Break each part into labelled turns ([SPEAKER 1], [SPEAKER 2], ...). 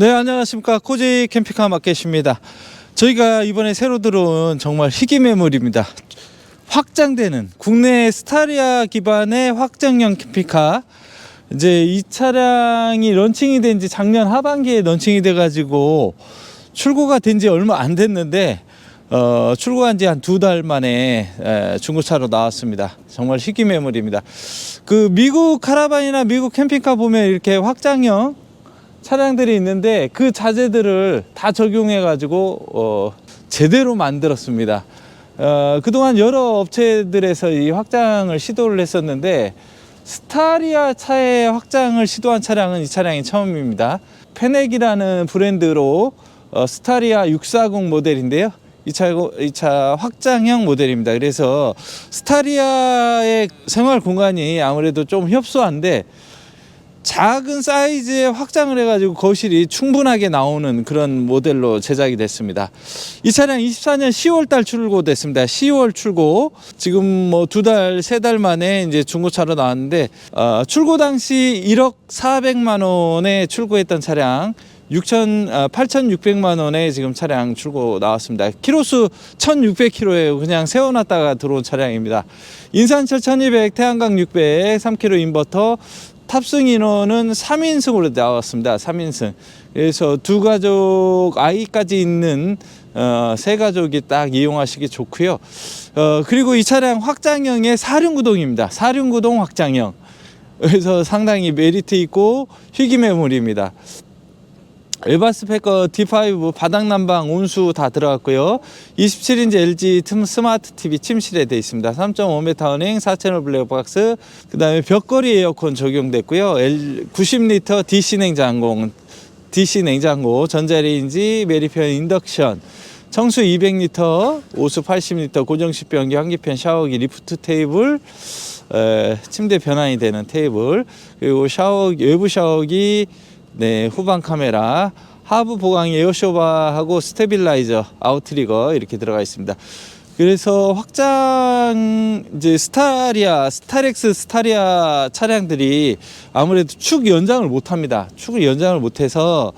[SPEAKER 1] 네, 안녕하십니까. 코지 캠핑카 마켓입니다. 저희가 이번에 새로 들어온 정말 희귀 매물입니다. 확장되는 국내 스타리아 기반의 확장형 캠핑카. 이제 이 차량이 런칭이 된 지 작년 하반기에 런칭이 돼가지고 출고가 된 지 얼마 안 됐는데 어, 출고한 지 한 두 달 만에 에, 중고차로 나왔습니다. 정말 희귀 매물입니다. 그 미국 카라반이나 미국 캠핑카 보면 이렇게 확장형 차량들이 있는데 그 자재들을 다 적용해 가지고 어, 제대로 만들었습니다. 어, 그동안 여러 업체들에서 이 확장을 시도를 했었는데 스타리아 차의 확장을 시도한 차량은 이 차량이 처음입니다. 페넥이라는 브랜드로 어, 스타리아 640 모델인데요. 이 차, 이 차 확장형 모델입니다. 그래서 스타리아의 생활 공간이 아무래도 좀 협소한데 작은 사이즈의 확장을 해가지고 거실이 충분하게 나오는 그런 모델로 제작이 됐습니다. 이 차량 24년 10월 달 출고됐습니다. 10월 출고. 지금 뭐 두 달, 세 달 만에 이제 중고차로 나왔는데 어, 출고 당시 1억 400만 원에 출고했던 차량 6천, 아, 8,600만 원에 지금 차량 출고 나왔습니다. 키로수 1,600km에 그냥 세워놨다가 들어온 차량입니다. 인산철 1,200, 태양광 600, 3kg 인버터, 탑승 인원은 3인승으로 나왔습니다. 3인승. 그래서 두 가족 아이까지 있는 어, 세 가족이 딱 이용하시기 좋고요. 어, 그리고 이 차량 확장형의 사륜구동입니다. 사륜구동 확장형. 그래서 상당히 메리트 있고 희귀 매물입니다. 엘바스 패커 D5 바닥 난방 온수 다 들어갔고요. 27인치 LG 틈 스마트 TV 침실에 돼 있습니다. 3.5m 타워닝 4채널 블랙박스 그다음에 벽걸이 에어컨 적용됐고요. L 90리터 DC 냉장고 DC 냉장고 전자레인지 메리편 인덕션 청수 200리터 오수 80리터 고정식 변기 환기편 샤워기 리프트 테이블 에, 침대 변환이 되는 테이블 그리고 샤워 외부 샤워기 네, 후방 카메라, 하부 보강 에어쇼바하고 스테빌라이저, 아웃트리거 이렇게 들어가 있습니다. 그래서 확장 이제 스타리아, 스타렉스 스타리아 차량들이 아무래도 축 연장을 못 합니다. 축을 연장을 못 해서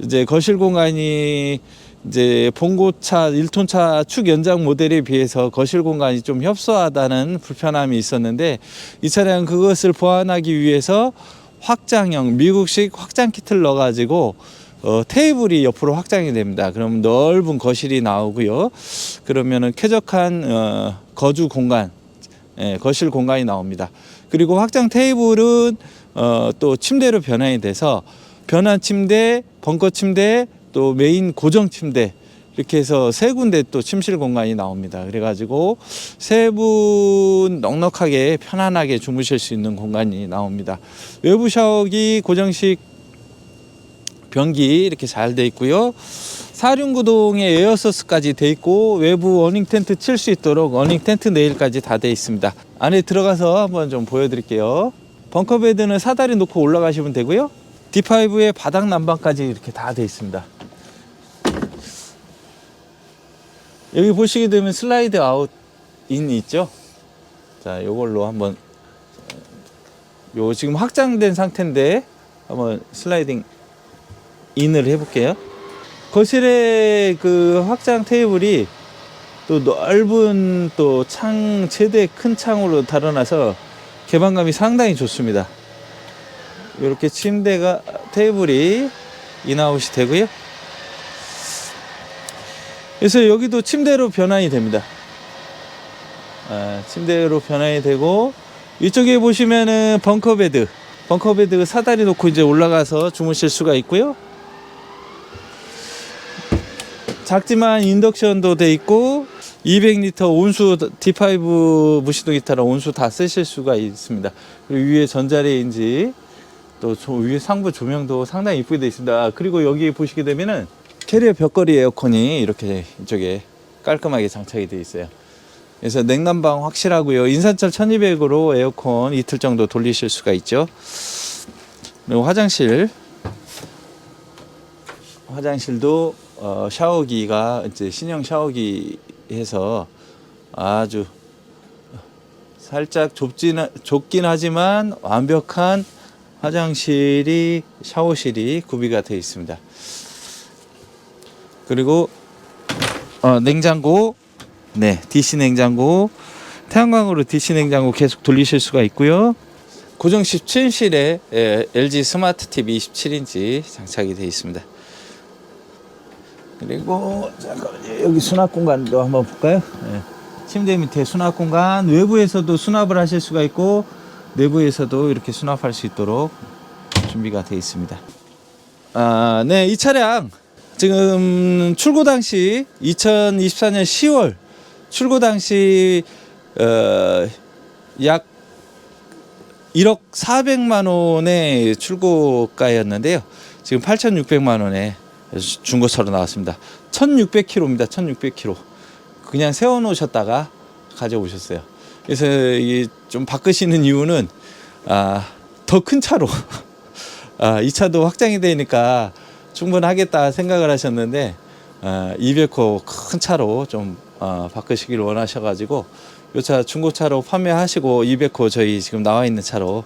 [SPEAKER 1] 이제 거실 공간이 이제 봉고차 1톤차 축 연장 모델에 비해서 거실 공간이 좀 협소하다는 불편함이 있었는데 이 차량은 그것을 보완하기 위해서 확장형 미국식 확장 키트를 넣어가지고 어, 테이블이 옆으로 확장이 됩니다. 그럼 넓은 거실이 나오고요. 그러면은 쾌적한 어, 거주 공간, 예, 거실 공간이 나옵니다. 그리고 확장 테이블은 어, 또 침대로 변환이 돼서 변환 침대, 벙커 침대, 또 메인 고정 침대 이렇게 해서 세 군데 또 침실 공간이 나옵니다. 그래가지고 세 분 넉넉하게 편안하게 주무실 수 있는 공간이 나옵니다. 외부 샤워기 고정식 변기 이렇게 잘 돼 있고요. 사륜구동에 에어서스까지 돼 있고 외부 어닝 텐트 칠 수 있도록 어닝 텐트 네일까지 다 돼 있습니다. 안에 들어가서 한번 좀 보여드릴게요. 벙커 베드는 사다리 놓고 올라가시면 되고요. D5의 바닥 난방까지 이렇게 다 돼 있습니다. 여기 보시게 되면 슬라이드 아웃 인 있죠? 자, 요걸로 한번 요 지금 확장된 상태인데 한번 슬라이딩 인을 해볼게요. 거실에 그 확장 테이블이 또 넓은 또 창 최대 큰 창으로 달아나서 개방감이 상당히 좋습니다. 이렇게 침대가 테이블이 인아웃이 되고요. 그래서 여기도 침대로 변환이 됩니다. 아, 침대로 변환이 되고 이쪽에 보시면은 벙커 베드, 벙커 베드 사다리 놓고 이제 올라가서 주무실 수가 있고요. 작지만 인덕션도 돼 있고 200리터 온수 D5 무시동 기타랑 온수 다 쓰실 수가 있습니다. 그리고 위에 전자레인지 또저 위에 상부 조명도 상당히 이쁘게 돼 있습니다. 그리고 여기 보시게 되면은 캐리어 벽걸이 에어컨이 이렇게 이쪽에 깔끔하게 장착이 되어 있어요. 그래서 냉난방 확실하고요. 인산철 1200으로 에어컨 이틀 정도 돌리실 수가 있죠. 그리고 화장실 화장실도 어, 샤워기가 이제 신형 샤워기 해서 아주 살짝 좁진 좁긴 하지만 완벽한 화장실이 샤워실이 구비가 되어 있습니다. 그리고 어, 냉장고, 네 DC 냉장고, 태양광으로 DC 냉장고 계속 돌리실 수가 있고요. 고정 17실에 예, LG 스마트 TV 27인치 장착이 되어 있습니다. 그리고 잠깐만요. 여기 수납 공간도 한번 볼까요? 예. 침대 밑에 수납 공간 외부에서도 수납을 하실 수가 있고 내부에서도 이렇게 수납할 수 있도록 준비가 되어 있습니다. 아, 네, 이 차량 지금 출고 당시 2024년 10월 출고 당시 어, 약 1억 400만 원의 출고가였는데요. 지금 8,600만 원에 중고차로 나왔습니다. 1,600km입니다. 1,600km. 그냥 세워 놓으셨다가 가져오셨어요. 그래서 이게 좀 바꾸시는 이유는 아, 더 큰 차로 아, 이 차도 확장이 되니까 충분하겠다 생각을 하셨는데 아, 200호 큰 차로 좀 아, 바꾸시길 원하셔가지고 이 차 중고차로 판매하시고 200호 저희 지금 나와 있는 차로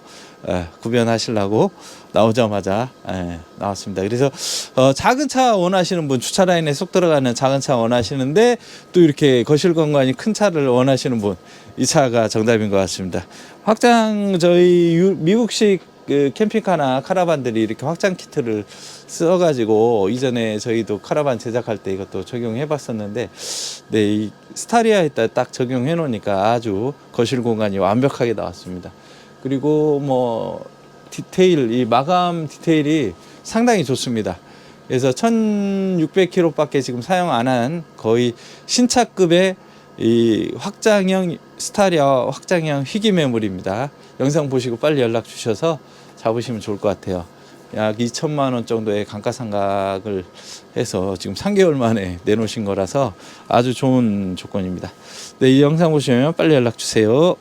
[SPEAKER 1] 에, 구변하시려고 나오자마자 에, 나왔습니다. 그래서 어, 작은 차 원하시는 분 주차 라인에 쏙 들어가는 작은 차 원하시는데 또 이렇게 거실 공간이 큰 차를 원하시는 분 이 차가 정답인 것 같습니다. 확장 저희 유- 미국식 그 캠핑카나 카라반들이 이렇게 확장 키트를 써가지고 이전에 저희도 카라반 제작할 때 이것도 적용해 봤었는데 네, 이 스타리아에 따- 딱 적용해 놓으니까 아주 거실 공간이 완벽하게 나왔습니다. 그리고 뭐 디테일 이 마감 디테일이 상당히 좋습니다. 그래서 1600km밖에 지금 사용 안 한 거의 신차급의 이 확장형 스타리아 확장형 희귀 매물입니다. 영상 보시고 빨리 연락 주셔서 잡으시면 좋을 것 같아요. 약 2천만 원 정도의 감가상각을 해서 지금 3개월 만에 내놓으신 거라서 아주 좋은 조건입니다. 네, 이 영상 보시면 빨리 연락 주세요.